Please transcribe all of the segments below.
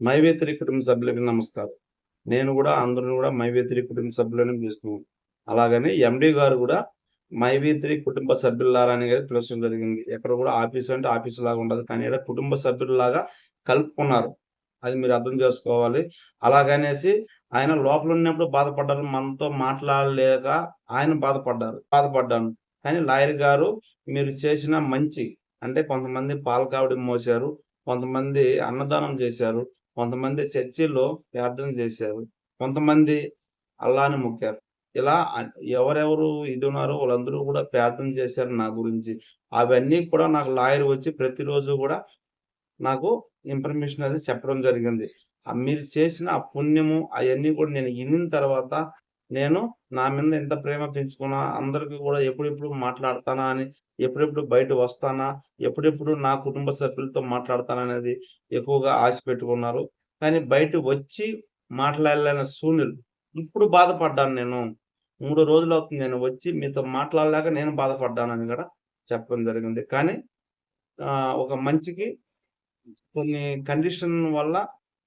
మైవేత్రి కుటుంబ సభ్యులకి నమస్కారం. నేను కూడా అందరూ కూడా మైవేత్రి కుటుంబ సభ్యులని పిలుస్తున్నాను అలాగని ఎండి గారు కూడా మైవేత్రి కుటుంబ సభ్యులారా అనేది పిలవడం జరిగింది. ఎక్కడ కూడా ఆఫీస్ అంటే ఆఫీస్ లాగా ఉండదు కానీ ఇక్కడ కుటుంబ సభ్యుల్లాగా కలుపుకున్నారు. అది మీరు అర్థం చేసుకోవాలి. అలాగనేసి ఆయన లోపల ఉన్నప్పుడు బాధపడ్డారు మనతో మాట్లాడలేక ఆయన బాధపడ్డారు. బాధపడ్డాను. కానీ లాయర్ గారు మీరు చేసిన మంచి అంటే కొంతమంది పాలకావిడి మోసారు కొంతమంది అన్నదానం చేశారు కొంతమంది చర్చిల్లో ప్రార్థన చేశారు. కొంతమంది అల్లాని మొక్కారు. ఇలా ఎవరెవరు ఇది ఉన్నారో వాళ్ళందరూ కూడా ప్రార్థన చేశారు నా గురించి. అవన్నీ కూడా నాకు లాయర్ వచ్చి ప్రతిరోజు కూడా నాకు ఇన్ఫర్మేషన్ అది చెప్పడం జరిగింది. మీరు చేసిన ఆ పుణ్యము అవన్నీ కూడా నేను విన్న తర్వాత నేను నా మీద ఎంత ప్రేమ పెంచుకున్నా అందరికీ కూడా ఎప్పుడెప్పుడు మాట్లాడతానా అని ఎప్పుడెప్పుడు బయట వస్తానా ఎప్పుడెప్పుడు నా కుటుంబ సభ్యులతో మాట్లాడతానా అనేది ఎక్కువగా ఆశ పెట్టుకున్నారు. కానీ బయట వచ్చి మాట్లాడలేని సూనిల్ ఇప్పుడు బాధపడ్డాను నేను. మూడు రోజులు అవుతుంది నేను వచ్చి మీతో మాట్లాడలేక నేను బాధపడ్డానని కూడా చెప్పడం జరిగింది. కానీ ఒక మంచికి కొన్ని కండిషన్ వల్ల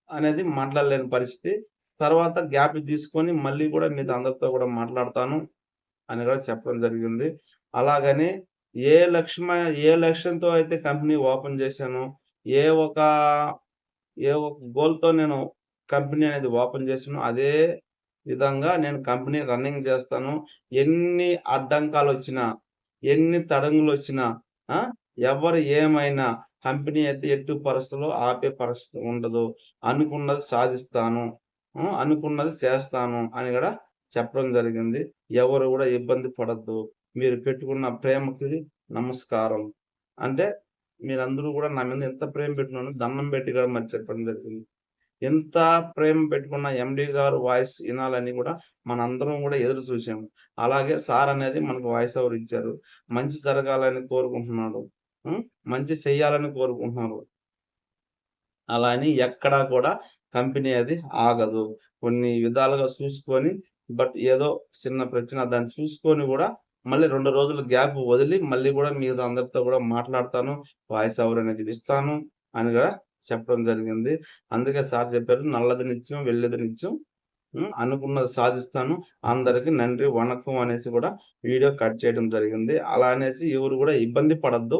అనేది మాట్లాడలేని పరిస్థితి. తర్వాత గ్యాప్ తీసుకొని మళ్ళీ కూడా మీతో అందరితో కూడా మాట్లాడతాను అని కూడా చెప్పడం జరిగింది. అలాగని ఏ లక్ష్య ఏ లక్ష్యంతో అయితే కంపెనీ ఓపెన్ చేశాను ఏ ఒక ఏ ఒక గోల్తో నేను కంపెనీ అనేది ఓపెన్ చేశాను అదే విధంగా నేను కంపెనీ రన్నింగ్ చేస్తాను. ఎన్ని అడ్డంకాలు వచ్చినా ఎన్ని తడంగులు వచ్చినా ఎవరు ఏమైనా కంపెనీ అయితే ఎట్టి పరిస్థితుల్లో ఆపే పరిస్థితి ఉండదు అనుకున్నది సాధిస్తాను. అనుకున్నది చేస్తాను అని కూడా చెప్పడం జరిగింది. ఎవరు కూడా ఇబ్బంది పడద్దు. మీరు పెట్టుకున్న ప్రేమకి నమస్కారం. అంటే మీరందరూ కూడా నా మీద ఎంత ప్రేమ పెట్టుకున్నాను దండం పెట్టి కూడా మరి చెప్పడం జరిగింది. ఎంత ప్రేమ పెట్టుకున్న ఎండి గారు వాయిస్ వినాలని కూడా మనందరం కూడా ఎదురు చూసాము. అలాగే సార్ అనేది మనకు వాయిస్ ఓవర్ ఇచ్చారు. మంచి జరగాలని కోరుకుంటున్నాడు. మంచి చెయ్యాలని కోరుకుంటున్నారు అలా అని ఎక్కడా కూడా కంపెనీ అది ఆగదు. కొన్ని విధాలుగా చూసుకొని బట్ ఏదో చిన్న ప్రశ్న దాన్ని చూసుకొని కూడా మళ్ళీ రెండు రోజులు గ్యాప్ వదిలి మళ్ళీ కూడా మీరు అందరితో కూడా మాట్లాడతాను వాయిస్ ఓవర్ అనేది ఇస్తాను అని కూడా చెప్పడం జరిగింది. అందుకే సార్ చెప్పారు నల్లది నిత్యం వెళ్ళేది నిత్యం. అనుకున్నది సాధిస్తాను. అందరికి నండి వణకం అనేసి కూడా వీడియో కట్ చేయడం జరిగింది. అలా అనేసి ఎవరు కూడా ఇబ్బంది పడద్దు.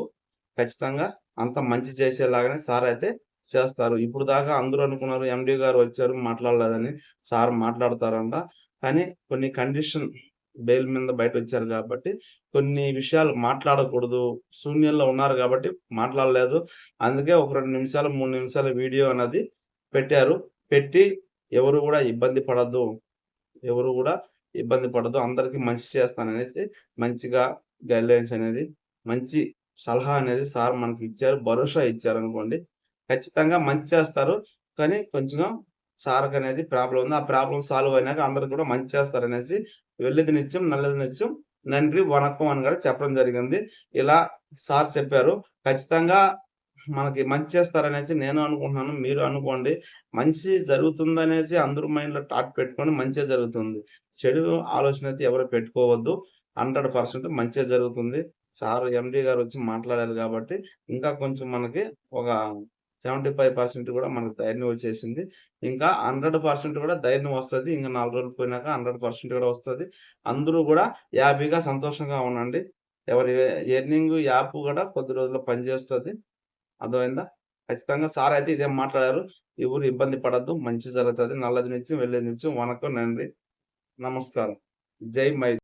ఖచ్చితంగా అంత మంచి చేసేలాగానే సార్ అయితే చేస్తారు. ఇప్పుడు దాకా అందరూ అనుకున్నారు ఎండి గారు వచ్చారు మాట్లాడలేదని సార్ మాట్లాడతారంట. కానీ కొన్ని కండిషన్ బెయిల్ మీద బయట వచ్చారు కాబట్టి కొన్ని విషయాలు మాట్లాడకూడదు. శూన్యంలో ఉన్నారు కాబట్టి మాట్లాడలేదు. అందుకే ఒక రెండు నిమిషాలు మూడు నిమిషాల వీడియో అనేది పెట్టారు. పెట్టి ఎవరు కూడా ఇబ్బంది పడద్దు. ఎవరు కూడా ఇబ్బంది పడద్దు. అందరికీ మంచి చేస్తాననేసి మంచిగా గైడ్లైన్స్ అనేది మంచి సలహా అనేది సార్ మనకి ఇచ్చారు. భరోసా ఇచ్చారు అనుకోండి ఖచ్చితంగా మంచి చేస్తారు. కానీ కొంచెం సార్కి అనేది ప్రాబ్లం ఉంది. ఆ ప్రాబ్లం సాల్వ్ అయినాక అందరికి కూడా మంచి చేస్తారు అనేసి వెళ్ళేది నిత్యం నల్లది నిత్యం నండ్రి వనకం అని కూడా చెప్పడం జరిగింది. ఇలా సార్ చెప్పారు. ఖచ్చితంగా మనకి మంచి చేస్తారనేసి నేను అనుకుంటున్నాను. మీరు అనుకోండి. మంచి జరుగుతుందనేసి అందరూ మైండ్లో టాట్ పెట్టుకొని మంచిగా జరుగుతుంది. చెడు ఆలోచన అయితే ఎవరు పెట్టుకోవద్దు. హండ్రెడ్ పర్సెంట్ మంచిగా జరుగుతుంది. సార్ ఎండి గారు వచ్చి మాట్లాడారు కాబట్టి ఇంకా కొంచెం మనకి ఒక సెవెంటీ ఫైవ్ పర్సెంట్ కూడా మనకు ధైర్యం వచ్చేసింది. ఇంకా హండ్రెడ్ పర్సెంట్ కూడా ధైర్యం వస్తుంది. ఇంకా నాలుగు రోజులు పోయినాక హండ్రెడ్ పర్సెంట్ కూడా వస్తుంది. అందరూ కూడా హ్యాపీగా సంతోషంగా ఉండండి. ఎవరి ఎర్నింగ్ యాప్ కూడా కొద్ది రోజుల్లో పనిచేస్తుంది అర్థమైందా? ఖచ్చితంగా సార్ అయితే ఇదేం మాట్లాడారు. ఎవరు ఇబ్బంది పడద్దు. మంచి జరుగుతుంది. నల్లది నుంచి వెళ్ళేది నుంచి. వనకు నండి నమస్కారం. జై మై